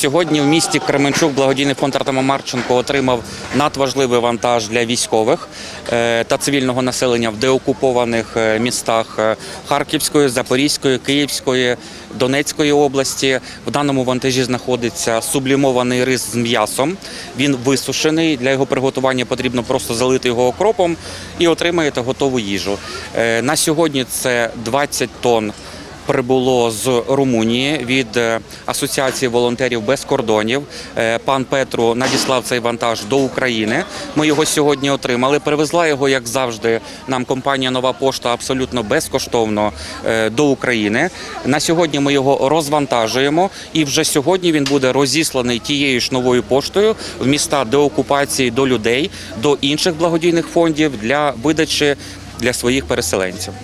Сьогодні в місті Кременчук благодійний фонд Артема Марченко отримав надважливий вантаж для військових е, та цивільного населення в деокупованих е, містах е, Харківської, Запорізької, Київської, Донецької області. В даному вантажі знаходиться сублімований рис з м'ясом. Він висушений. Для його приготування потрібно просто залити його окропом і отримаєте готову їжу. На сьогодні це 20 тонн прибуло з Румунії від е, Асоціації волонтерів без кордонів. Е, Пан Петру надіслав цей вантаж до України. Ми його сьогодні отримали. Привезла його, як завжди, нам компанія Нова пошта абсолютно безкоштовно е, до України. На сьогодні ми його розвантажуємо, і вже сьогодні він буде розісланий тією ж новою поштою в міста деокупації до людей, до інших благодійних фондів для видачі для своїх переселенців.